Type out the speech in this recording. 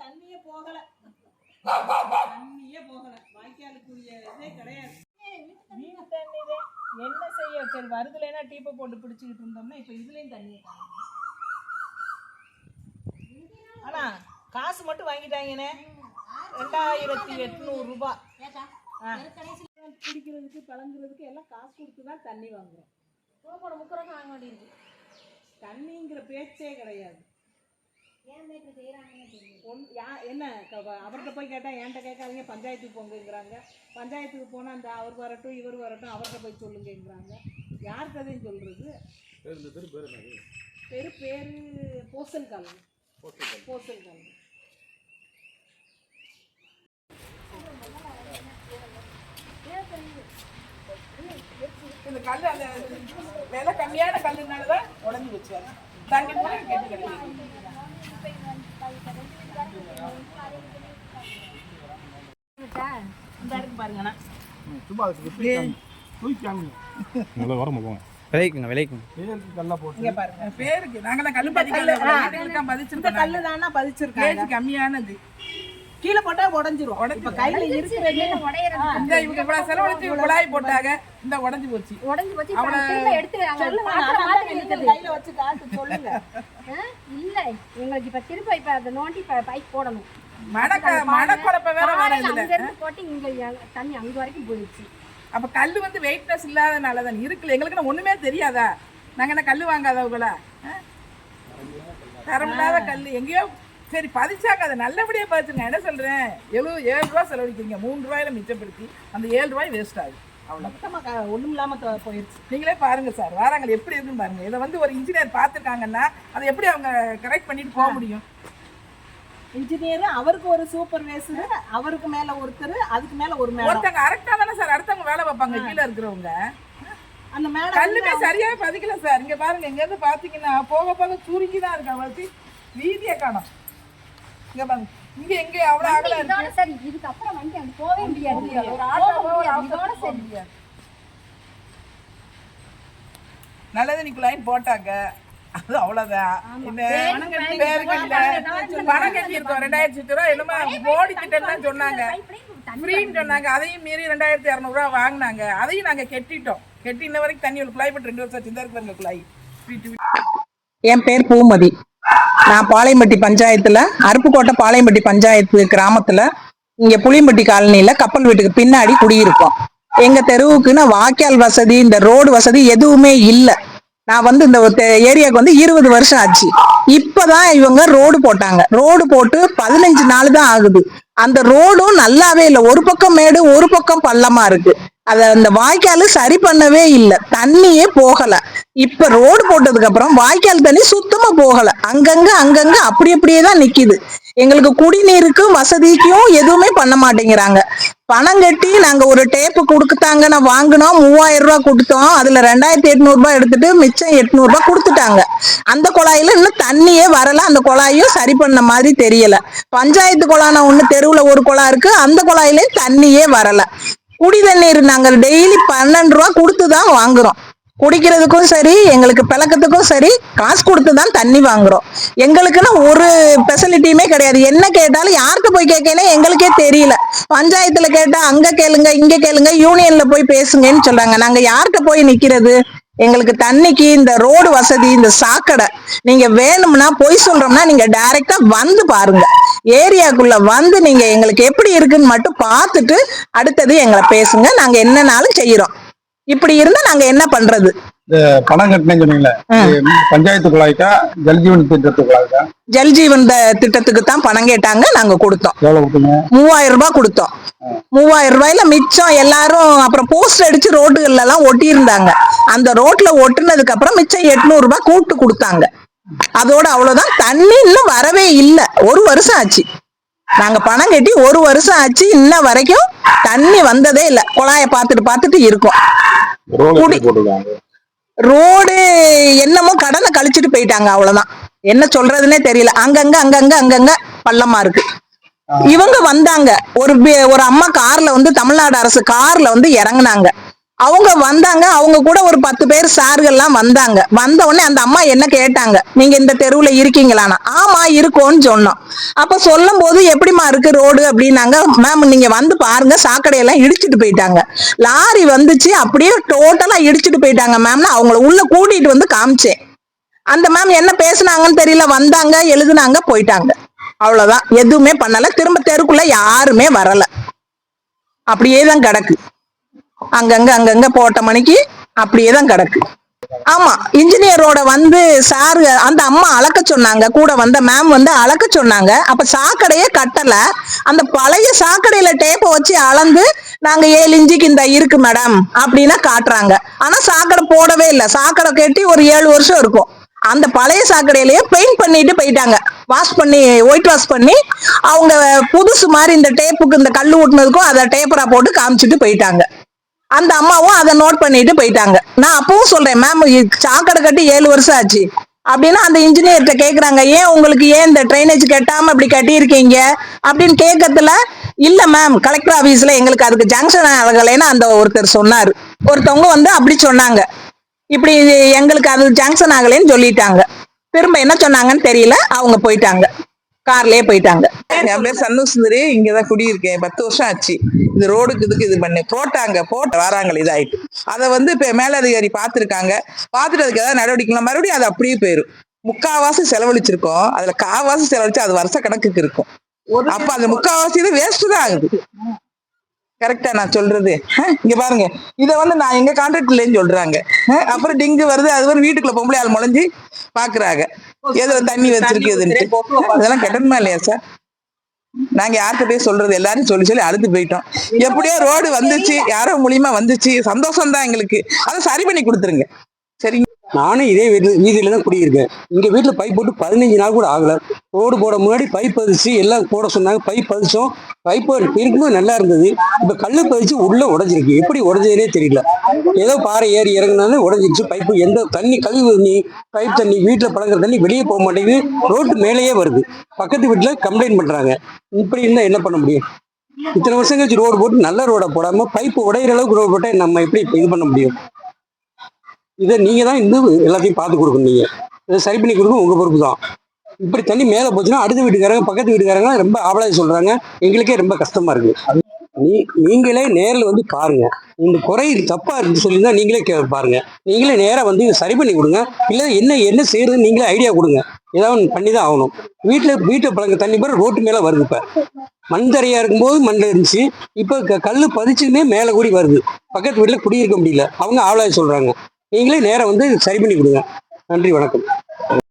தண்ணியே போகல. தண்ணியே போகல. வாய்க்காலுக்குரிய இதே கிடையாது. வீண் தண்ணி என்ன செய்ய? சரி வருதுலன்னா டீப்பை போட்டு பிடிச்சிக்கிட்டு இருந்தோம்னா இப்போ இதுலயும் தண்ணி காணோம். ஆனா காசு மட்டும் வாங்கிட்டாங்கண்ணே. ரெண்டாயிரத்தி எட்நூறு ரூபாய் ஆ. குடிக்கிறதுக்கு பழங்குறதுக்கு எல்லாம் காசு கொடுத்து தான் தண்ணி வாங்குறோம். ரூபாய் ரூபா வாங்க வேண்டியிருக்கு. தண்ணிங்கிற பேச்சே கிடையாது. என்ன அவர்கிட்ட போய் கேட்டால் என்கிட்ட கேட்காதீங்க பஞ்சாயத்துக்கு போங்கங்கிறாங்க. பஞ்சாயத்துக்கு போனால் அந்த அவர் வரட்டும் இவர் வரட்டும் அவர்கிட்ட போய் சொல்லுங்கங்கிறாங்க. யார் கதையும் சொல்கிறது பேர் பெரு பேர் போசல் காலனி. போசல் இந்த கல் அந்த விலை கம்மியான கல்லுனால தான் உடஞ்சி வச்சு தண்ணி கூட கெட்டு கிடையாது இந்த இருக்கு பாருங்கண்ணா சும்மா அதுக்கு தூக்கிக்காங்க நல்லா வர போங்க விளைக்குங்க விளைக்குங்க கல்லா போட்டு. பாருங்க. பேருக்கு நாங்களாம் கல்லு பதிக்கல. இந்த பதிச்சிருக்கோம் கல்லு தானா பதிச்சிருக்காங்க? கேஜ் கம்மியானது. கீழே போட்டா உடஞ்சிரும். இப்போ கையில் இந்த இவங்க இவ்வளவு செலவழிச்சு குழாய் போட்டாங்க. இந்த உடஞ்சி போச்சு. உடஞ்சி போச்சு. அவளை- இப்ப திரும்ப எடுத்து அங்க உள்ள சொல்லுங்க, மாத்திரை அதான் மாத்திரை எடுத்து இருக்குது. கையில வச்சு காட்டு சொல்லுங்க? இல்ல. எங்களுக்கு இப்ப திரும்ப இப்ப அதை நோண்டி ப- பைப் போடணும். மணக்க மணக்குழப்ப வேற வர போட்டு இங்க தண்ணி அங்க வரைக்கும் போயிடுச்சு. அப்ப கல்லு வந்து வெயிட்னஸ் இல்லாதனால தான் இருக்குல்ல எங்களுக்கு ஒண்ணுமே தெரியாதா? நாங்க என்ன கல்லு வாங்காதவங்களா? ஆ? தரமில்லாத கல்லு. எங்கேயோ சரி பதிச்சாங்க. அதை நல்லபடியா பதிச்சுங்க என்ன சொல்றேன்? எழுபது ஏழு ரூபா செலவழிக்கிறீங்க. மூணு ரூபாயில மிச்சப்படுத்தி அந்த ஏழு ரூபாய் வேஸ்ட் ஆகுது. அவ்வளோ ஒன்றும் இல்லாமல் போயிடுச்சு நீங்களே பாருங்க சார். வாராங்கள் எப்படி இருக்குன்னு பாருங்க. இதை வந்து ஒரு இன்ஜினியர் பார்த்துருக்காங்கன்னா அதை எப்படி அவங்க கரெக்ட் பண்ணிட்டு போக முடியும்? இன்ஜினியர் அவருக்கு ஒரு சூப்பர்வைசர் அவருக்கு மேல ஒருத்தர் அதுக்கு மேல ஒரு மேடம் ஒருத்தங்க கரெக்டா தானே சார் அடுத்தவங்க வேலை பார்ப்பாங்க கீழே இருக்கிறவங்க. அந்த மேடம் கல்லுமே சரியா பதிக்கல சார் இங்க பாருங்க எங்க இருந்து பாத்தீங்கன்னா போக போக சுருங்கி தான் இருக்கு அவளுக்கு வீதியை காணும். இங்க பாருங்க. இங்க எங்க அவ்வளவு அகல இருக்கு. சரி இதுக்கு அப்புறம் வண்டி அங்க போகவே முடியாது. ஒரு போக ஆட்டோவோ ஒரு போக சரி முடியாது. நல்லது நீக்கு லைன் போட்டாங்க. அது அவ்வளவுதான். பணம் கட்டி இருக்கோம் ரெண்டாயிரத்தி எட்டு ரூபா என்னமோ மோடி தான் சொன்னாங்க. ஃப்ரீன்னு சொன்னாங்க. அதையும் மீறி ரெண்டாயிரத்தி இரநூறுவா வாங்கினாங்க. அதையும் நாங்க கெட்டிட்டோம். கெட்டி இன்ன வரைக்கும் தண்ணி ஒரு குழாய் போட்டு ரெண்டு வருஷம் பாருங்க குழாய். என் பேர் பூமதி. நான் பாளையம்பட்டி பஞ்சாயத்துல அருப்புக்கோட்டை பாளையம்பட்டி பஞ்சாயத்து கிராமத்துல இங்க புளியம்பட்டி காலனில கப்பல் வீட்டுக்கு பின்னாடி குடியிருக்கோம். எங்க தெருவுக்குன்னு வாய்க்கால் வசதி இந்த ரோடு வசதி எதுவுமே இல்ல. நான் வந்து இந்த ஏரியாவுக்கு வந்து இருபது வருஷம் ஆச்சு. இப்பதான் இவங்க ரோடு போட்டாங்க. ரோடு போட்டு பதினஞ்சு நாள் தான் ஆகுது. அந்த ரோடும் நல்லாவே இல்லை. ஒரு பக்கம் மேடு ஒரு பக்கம் பள்ளமா இருக்கு. அத அந்த வாய்க்கால் சரி பண்ணவே இல்லை. தண்ணியே போகல. இப்ப ரோடு போட்டதுக்கு அப்புறம் வாய்க்கால் தண்ணி சுத்தமா போகல. அங்கங்க அங்கங்க அப்படி அப்படியே தான் நிக்குது. எங்களுக்கு குடிநீருக்கும் வசதிக்கும் எதுவுமே பண்ண மாட்டேங்கிறாங்க. பணம் கட்டி நாங்க ஒரு டேப்பு கொடுத்தாங்க நான் வாங்கினோம் மூவாயிரம் ரூபாய் கொடுத்தோம். அதுல ரெண்டாயிரத்தி எட்நூறு ரூபாய் எடுத்துட்டு மிச்சம் எட்நூறு ரூபாய் கொடுத்துட்டாங்க. அந்த குழாயில இன்னும் தண்ணியே வரல. அந்த குழாயும் சரி பண்ண மாதிரி தெரியல. பஞ்சாயத்து குழான ஒண்ணு தெருவுல ஒரு குழா இருக்கு. அந்த குழாயிலயும் தண்ணியே வரல. குடி தண்ணீர் நாங்கள் டெய்லி பன்னெண்டு ரூபா கொடுத்து தான் வாங்குறோம். குடிக்கிறதுக்கும் சரி எங்களுக்கு பிளக்கத்துக்கும் சரி காசு கொடுத்து தான் தண்ணி வாங்குறோம். எங்களுக்குன்னு ஒரு ஃபெசிலிட்டியுமே கிடையாது. என்ன கேட்டாலும் யார்கிட்ட போய் கேட்கணும் எங்களுக்கே தெரியல. பஞ்சாயத்துல கேட்டா அங்க கேளுங்க இங்க கேளுங்க யூனியன்ல போய் பேசுங்கன்னு சொல்றாங்க. நாங்க யார்கிட்ட போய் நிக்கிறது? எங்களுக்கு தண்ணிக்கு இந்த ரோடு வசதி இந்த சாக்கடை நீங்க வேணும்னா பொய் சொல்றோம்னா நீங்க டைரக்டா வந்து பாருங்க. ஏரியாக்குள்ள வந்து நீங்க எங்களுக்கு எப்படி இருக்குன்னு மட்டும் பார்த்துட்டு அடுத்தது எங்களை பேசுங்க. நாங்க என்னனாலும் செய்யறோம். இப்படி இருந்தா நாங்க என்ன பண்றது? பணம் கட்டினேன்னு சொன்னீங்களே இது பஞ்சாயத்து குழாய்க்கா ஜல்ஜீவன் திட்டத்து குழாய்க்கா ஜல்ஜீவன் த- திட்டத்துக்கு தான் பணம் கேட்டாங்க நாங்க கொடுத்தோம். மூவாயிரம் ரூபாய் கொடுத்தோம். மூவாயிரம் ரூபாயில மிச்சம் எல்லாரும் அப்புறம் போஸ்ட் அடிச்சு ரோட்டுகள்ல எல்லாம் ஒட்டி இருந்தாங்க அந்த ரோட்ல ஒட்டுனதுக்கு அப்புறம் மிச்சம் எட்நூறு ரூபாய் கூட்டு கொடுத்தாங்க. அதோட அவ்வளவுதான். தண்ணி இன்னும் வரவே இல்லை. ஒரு வருஷம் ஆச்சு. நாங்க பணம் கட்டி ஒரு வருஷம் ஆச்சு. இன்ன வரைக்கும் தண்ணி வந்ததே இல்லை. குழாய பார்த்துட்டு பார்த்துட்டு இருக்கோம். ரோடு என்னமோ கடனை கழிச்சிட்டு போயிட்டாங்க அவ்வளவுதான். என்ன சொல்றதுன்னே தெரியல. அங்கங்க அங்கங்க அங்கங்க பள்ளமா இருக்கு. இவங்க வந்தாங்க. ஒரு ஒரு அம்மா கார்ல வந்து தமிழ்நாடு அரசு கார்ல வந்து இறங்குனாங்க. அவங்க வந்தாங்க அவங்க கூட ஒரு பத்து பேர் சார்கள்லாம் வந்தாங்க. வந்த உடனே அந்த அம்மா என்ன கேட்டாங்க? நீங்க இந்த தெருவுல இருக்கீங்களானா ஆமா இருக்கோன்னு சொன்னோம். அப்ப சொல்லும் போது எப்படிமா இருக்கு ரோடு? அப்படின்னாங்க. மேம் நீங்க வந்து பாருங்க சாக்கடையெல்லாம் இடிச்சிட்டு போயிட்டாங்க. லாரி வந்துச்சு அப்படியே டோட்டலா இடிச்சிட்டு போயிட்டாங்க மேம்னு அவங்கள உள்ள கூட்டிட்டு வந்து காமிச்சேன். அந்த மேம் என்ன பேசுனாங்கன்னு தெரியல வந்தாங்க எழுதுனாங்க போயிட்டாங்க. அவ்வளவுதான். எதுவுமே பண்ணல. திரும்ப தெருக்குள்ள யாருமே வரல. அப்படியே தான் கிடக்கு. அங்கங்க அங்கங்க போட்ட மணிக்கு அப்படியே தான் கிடக்கு. ஆமா இன்ஜினியரோட வந்து சாரு அந்த அம்மா அளக்க சொன்னாங்க கூட வந்த மேம் வந்து அளக்க சொன்னாங்க. அப்ப சாக்கடையே கட்டல. அந்த பழைய சாக்கடையில டேப்பை வச்சு அளந்து நாங்க ஏழு இன்ச்சுக்கு இந்த இருக்கு மேடம் அப்படின்னா காட்டுறாங்க. ஆனா சாக்கடை போடவே இல்லை. சாக்கடை கட்டி ஒரு ஏழு வருஷம் இருக்கும். அந்த பழைய சாக்கடையிலேயே பெயிண்ட் பண்ணிட்டு போயிட்டாங்க. வாஷ் பண்ணி ஒயிட் வாஷ் பண்ணி அவங்க புதுசு மாதிரி இந்த டேப்புக்கு இந்த கல் ஊட்டினதுக்கும் அதை டேப்பரா போட்டு காமிச்சிட்டு போயிட்டாங்க. அந்த அம்மாவும் அதை நோட் பண்ணிட்டு போயிட்டாங்க. நான் அப்பவும் சொல்றேன் மேம் சாக்கடை கட்டி ஏழு வருஷம் ஆச்சு. அப்படின்னா அந்த இன்ஜினியர்கிட்ட கேக்குறாங்க ஏன் உங்களுக்கு ஏன் இந்த ட்ரைனேஜ் கட்டாம அப்படி கட்டியிருக்கீங்க? அப்படின்னு கேட்கறதுல இல்ல மேம் கலெக்டர் ஆபீஸ்ல எங்களுக்கு அதுக்கு ஜங்ஷன் ஆகலைன்னு அந்த ஒருத்தர் சொன்னாரு. ஒருத்தவங்க வந்து அப்படி சொன்னாங்க. இப்படி எங்களுக்கு அது ஜங்ஷன் ஆகலைன்னு சொல்லிட்டாங்க. திரும்ப என்ன சொன்னாங்கன்னு தெரியல அவங்க போயிட்டாங்க. கார்லயே போயிட்டாங்க. என் பேர் சன்னு சுந்தரி இங்கதான் குடியிருக்கேன். பத்து வருஷம் ஆச்சு. இந்த ரோடுக்கு இதுக்கு இது பண்ணி போட்டாங்க போட்டு வராங்க இதாயிட்டு. அதை வந்து இப்ப மேலதிகாரி பார்த்திருக்காங்க. பார்த்துட்டு அதுக்கு ஏதாவது நடவடிக்கை மறுபடியும் அது அப்படியே போயிடும் முக்காவாசி செலவழிச்சிருக்கோம். அதுல காவாசி செலவழிச்சு அது வருஷ கணக்குக்கு இருக்கும். அப்ப அந்த முக்காவாசி இது வேஸ்ட் தான் ஆகுது. கரெக்டா நான் சொல்றது. இங்க பாருங்க. இத வந்து நான் எங்க கான்ட்ராக்ட் இல்லைன்னு சொல்றாங்க. அப்புறம் டிங்கு வருது. அது வந்து வீட்டுக்குள்ள பொம்பளை ஆள் முளைஞ்சு பாக்குறாங்க. ஏதோ தண்ணி வச்சிருக்குதுன்ட்டு. அதெல்லாம் கெட்டணுமா இல்லையா சார் நாங்க யார்கிட்டயும் சொல்றது? எல்லாரும் சொல்லி சொல்லி அழுது போயிட்டோம். எப்படியோ ரோடு வந்துச்சு யாரோ மூலியமா வந்துச்சு. சந்தோஷம் தான் எங்களுக்கு. அதை சரி பண்ணி கொடுத்துருங்க. சரிங்க. நானும் இதே வீட்டு வீதியில தான் குடியிருக்கேன். இங்க வீட்டுல பைப் போட்டு பதினஞ்சு நாள் கூட ஆகல. ரோடு போட முன்னாடி பைப் பதிச்சு எல்லாம் போட சொன்னாங்க. பைப் பதிச்சோம். பைப் இருக்கும்போது நல்லா இருந்தது. இப்ப கல்லு பதிச்சு உள்ள உடஞ்சிருக்கு. எப்படி உடைஞ்சதுனே தெரியல. ஏதோ பாறை ஏறி இறங்கினாலும் உடஞ்சிருச்சு. பைப்பு எந்த தண்ணி கழிவு தண்ணி பைப் தண்ணி வீட்டுல பழங்குற தண்ணி வெளியே போக மாட்டேங்குது. ரோட்டு மேலேயே வருது. பக்கத்து வீட்டுல கம்ப்ளைண்ட் பண்றாங்க. இப்படி இருந்தா என்ன பண்ண முடியும்? இத்தனை வருஷம் கழிச்சு ரோடு போட்டு நல்ல ரோட போடாம பைப்பு உடையிற அளவுக்கு ரோடு போட்டா நம்ம எப்படி இது பண்ண முடியும்? இதை நீங்க தான் இந்த எல்லாத்தையும் பார்த்து கொடுக்கணும் நீங்கள் இதை சரி பண்ணி கொடுக்க உங்கள் பொறுப்பு தான் இப்படி தண்ணி மேலே போச்சுன்னா அடுத்த வீட்டுக்காரங்க பக்கத்து வீட்டுக்காரங்க ரொம்ப ஆவலாக சொல்கிறாங்க எங்களுக்கே ரொம்ப கஷ்டமா இருக்குது. நீ நீங்களே நேரில் வந்து பாருங்க. இந்த குறை தப்பா இருக்குன்னு சொல்லியிருந்தா நீங்களே கே பாருங்க. நீங்களே நேராக வந்து இதை சரி பண்ணி கொடுங்க. இல்லை என்ன என்ன செய்யறது நீங்களே ஐடியா கொடுங்க. ஏதாவது ஒன்று பண்ணி தான் ஆகணும். வீட்டில் வீட்டில் பழங்க தண்ணி பிறகு ரோட்டு மேலே வருது இப்போ. மண் தரையா இருக்கும்போது மண் இருந்துச்சு. இப்போ க- கல் பதிச்சுமே மேலே கூடி வருது. பக்கத்து வீட்டில் குடியிருக்க முடியல. அவங்க ஆவலாதி சொல்கிறாங்க நீங்களே நேரம் வந்து சரி பண்ணி கொடுங்க. நன்றி வணக்கம்.